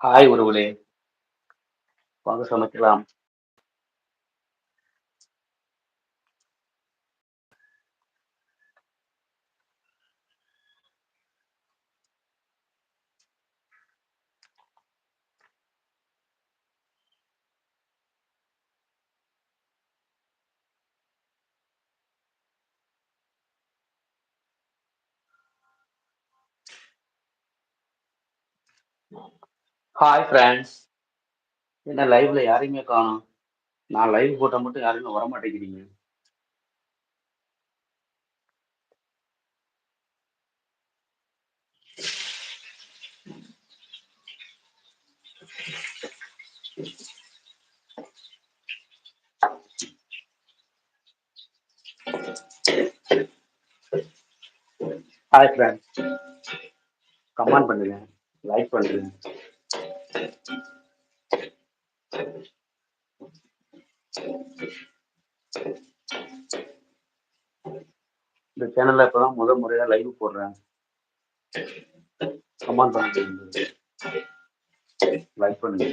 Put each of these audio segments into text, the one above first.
Hi உறவுகளே! வாங்க சமைக்கலாம். ஹாய் ஃப்ரெண்ட்ஸ் என்ன லைவ்ல யாரையுமே காணும் நான் லைவ் போட்டால் மட்டும் யாருமே வர மாட்டேங்கிறீங்க ஹாய் ஃப்ரெண்ட்ஸ் கமெண்ட் பண்ணுங்க. லைக் பண்ணுங்க. இந்த சேனல்ல இப்பதான் முதல் முறையா லைவ் போடுறேன். கமெண்ட் பண்ணுங்க. லைக் பண்ணுங்க.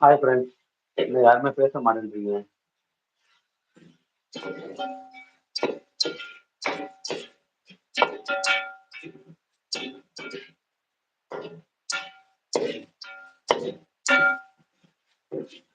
ஹாய் ஃப்ரெண்ட்ஸ் இன்னும் யாருமே பேச மாட்டேன்றீங்க. ஏய், உங்க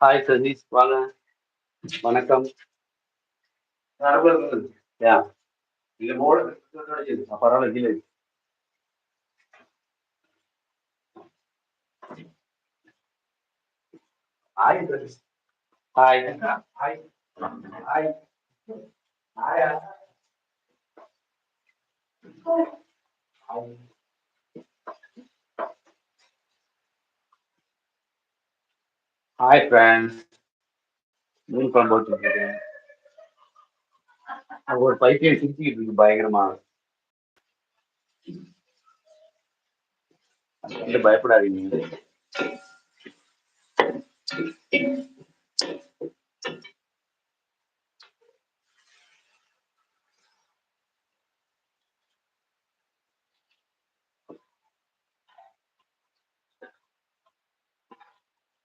ஹாய் சதீஷ் வாங்க. வணக்கம். பரவாயில்ல. Hi. Hi. Hi. Hi. Hi. Hi. Hi friends. மீன் குழம்பு வச்சுருக்கேன். அங்க ஒரு பைத்தியம் சிரிச்சுக்கிட்டு இருக்கு பயங்கரமா. அது பயப்படாதீங்க.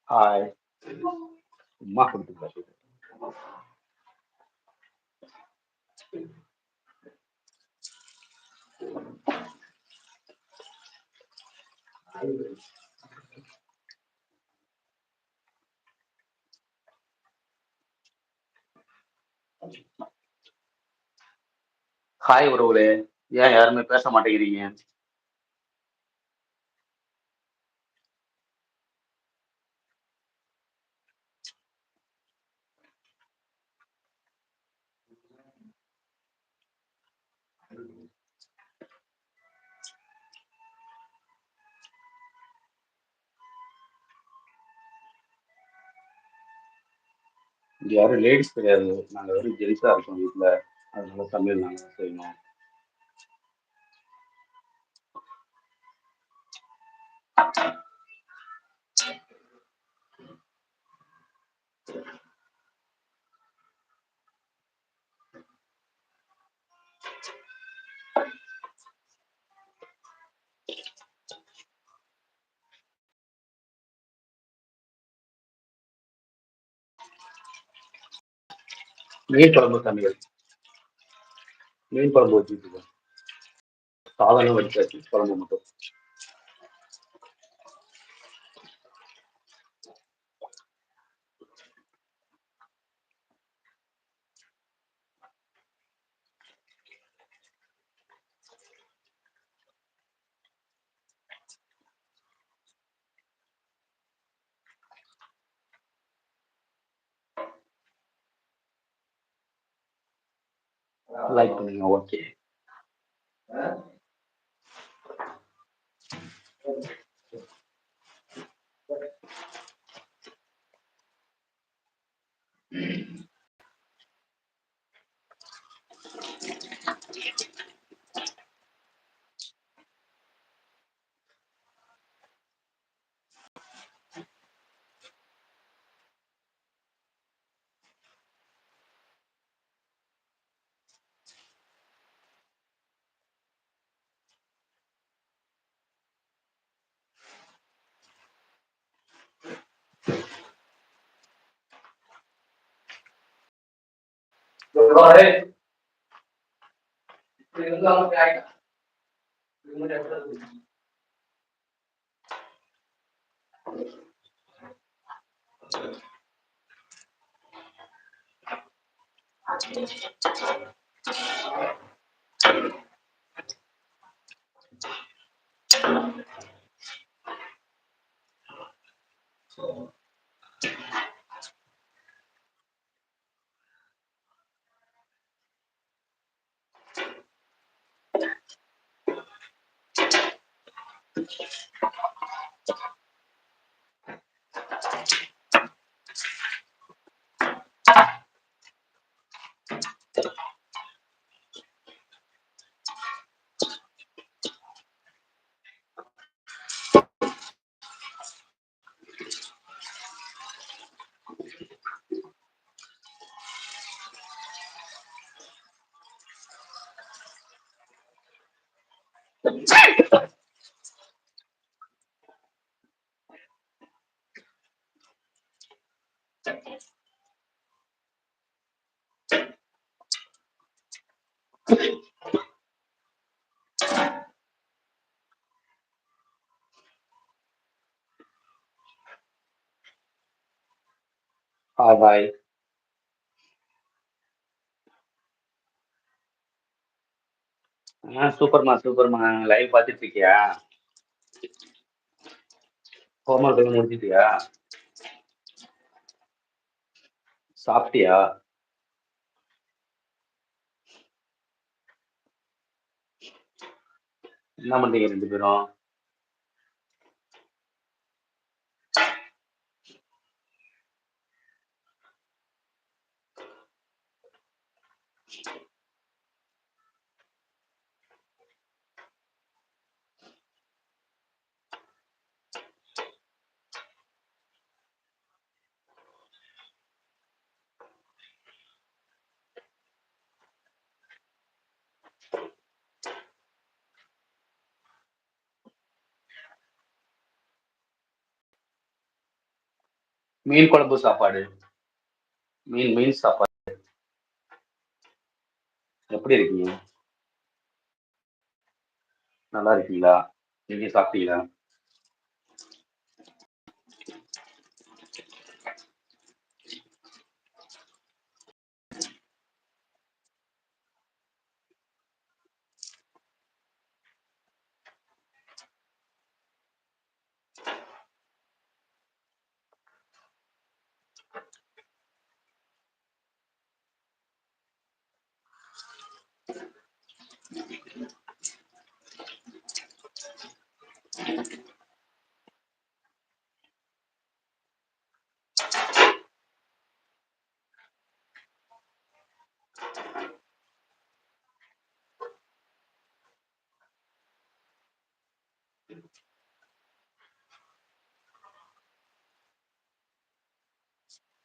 ஹாய். சும்மா கொடுத்துருக்காரு. ஹாய் உறவுலே ஏன் யாருமே பேச மாட்டேங்கிறீங்க? இங்க யாரும் லேடிஸ் கிடையாது. நாங்க வெறும் ஜென்ஸா இருக்கோம் வீட்ல. அதனால தமிழ் நாங்க செய்யணும். மீன் குழம்பு சமையல் மீன் குழம்பு வச்சுட்டு இருக்கேன் சாதனம் வடிச்சாச்சு குழம்பு மட்டும். லைக் பண்ணுங்க okay rồi đi đừng có cái đừng có đẹp hơn Thank you. Bye ஆ சூப்பர்மா சூப்பர்மா. லைவ் பார்த்துட்டு இருக்கியா ஹோம்ஒர்க் எல்லாம் முடிச்சிட்டியா? சாப்பிட்டியா? என்ன பண்றீங்க ரெண்டு பேரும்? மீன் குழம்பு சாப்பாடு. மீன் மீன் சாப்பாடு. எப்படி இருக்கீங்க? நல்லா இருக்கீங்களா? நீங்க சாப்பிட்டீங்களா?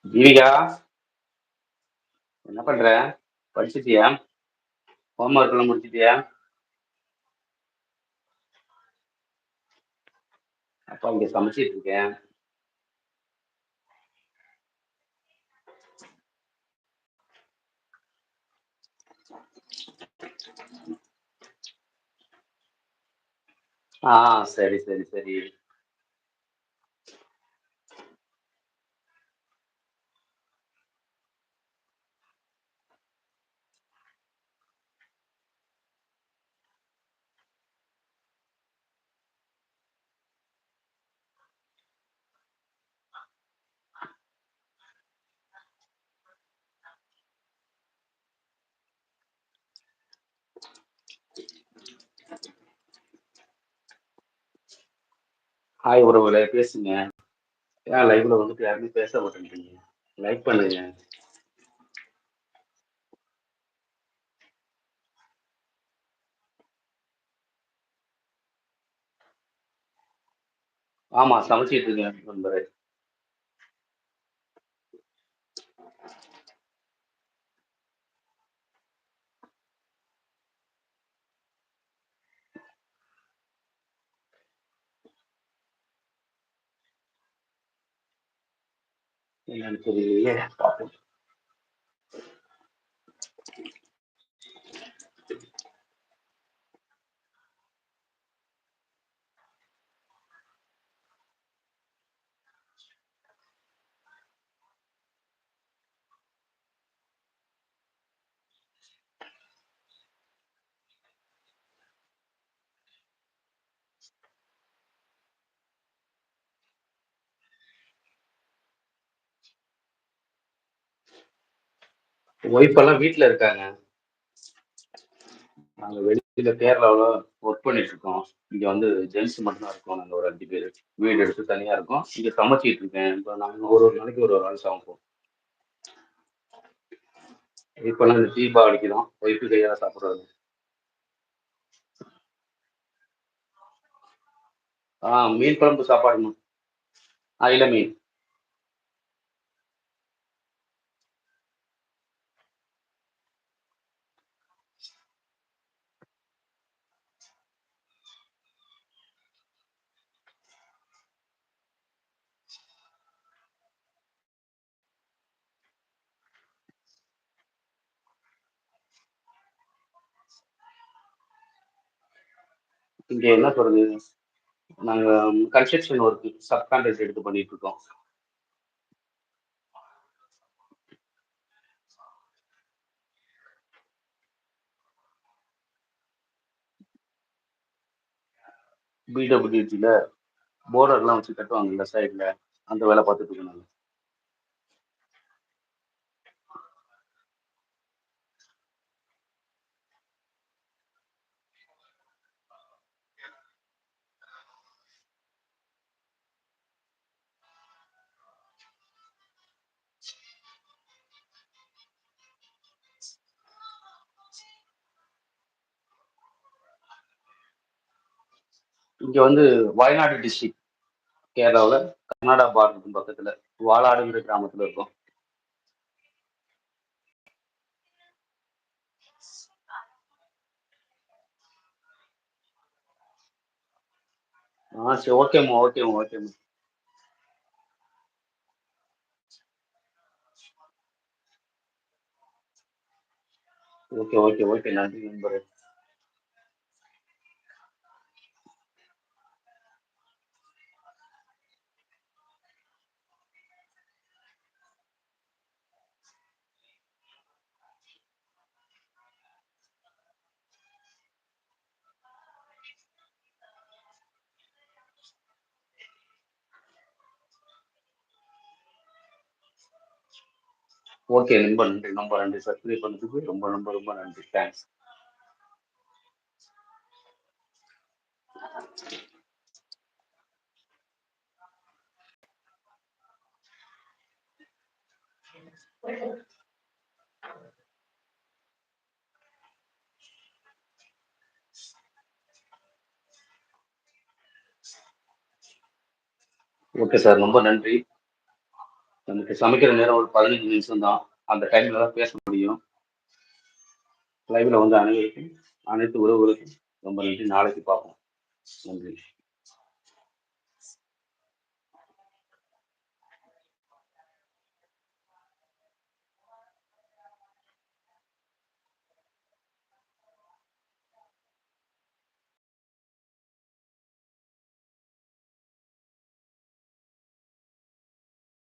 ஜீவிகா என்ன பண்ற? படிச்சிட்டியா? ஹோம்ஒர்க் எல்லாம் முடிச்சிட்டியா? அப்பா இங்க சமைச்சிட்டு இருக்கேன். ஆ சரி சரி சரி. ஹாய் உறவுகளே பேசுங்க. ஏன் லைவ்ல வந்துட்டு யாருமே பேச மாட்டேங்கிறீங்க? லைக் பண்ணுங்க. ஆமா சமைச்சிட்டு இருக்கேன் நண்பரே. and then to the uh, topic. Wife எல்லாம் வீட்ல இருக்காங்க. நாங்க வெளியில கேரளாவில ஒர்க் பண்ணிட்டு இருக்கோம். இங்க வந்து ஜென்ஸ் மட்டும் தான் இருக்கோம். நாங்க ஒரு அஞ்சு பேர். வீடு எடுத்து தனியா இருக்கோம். இங்க சமைச்சிட்டு இருக்கேன். இப்போ நாங்க ஒரு ஒரு நாளைக்கு ஒரு ஒரு ஆள் சமைப்போம். இப்பெல்லாம் இந்த தீபாவளிக்கு தான் ஒய்ஃபு கையால சாப்பிடுறது. ஆ மீன் குழம்பு சாப்பாடு அயில மீன். இங்கே என்ன சொல்றது? நாங்கள் கன்ஸ்ட்ரக்ஷன் ஒர்க் சப் கான்ட்ராக்ட் எடுத்து பண்ணிட்டு இருக்கோம் பிடபிள்யூடியில் போர்டர்லாம் வச்சு கட்டுவாங்கல்ல சைடில் அந்த வேலை பார்த்துட்டு இருக்கோம் நாங்கள் இங்க வந்து வயநாடு டிஸ்ட்ரிக்ட் கேரளாவில் கர்நாடகா பார்டருக்கு பக்கத்துல வாலாடுங்கிற கிராமத்துல இருக்கோம். ஆ சரி ஓகேம்மா ஓகேம்மா ஓகேம்மா ஓகே ஓகே ஓகே நன்றி நண்பரே. ஓகே ரொம்ப நன்றி ரொம்ப நன்றி சப்ஸ்கிரைப் பண்ணதுக்கு ரொம்ப ரொம்ப ரொம்ப நன்றி. தேங்க்ஸ் ஓகே சார் ரொம்ப நன்றி. நமக்கு சமைக்கிற நேரம் ஒரு பதினஞ்சு நிமிஷம் தான். அந்த டைம்ல தான் பேச முடியும். லைவ்ல வந்து அனைவருக்கும் அனைத்து உறவுகளுக்கும் ரொம்ப நன்றி. நாளைக்கு பார்ப்போம். நன்றி.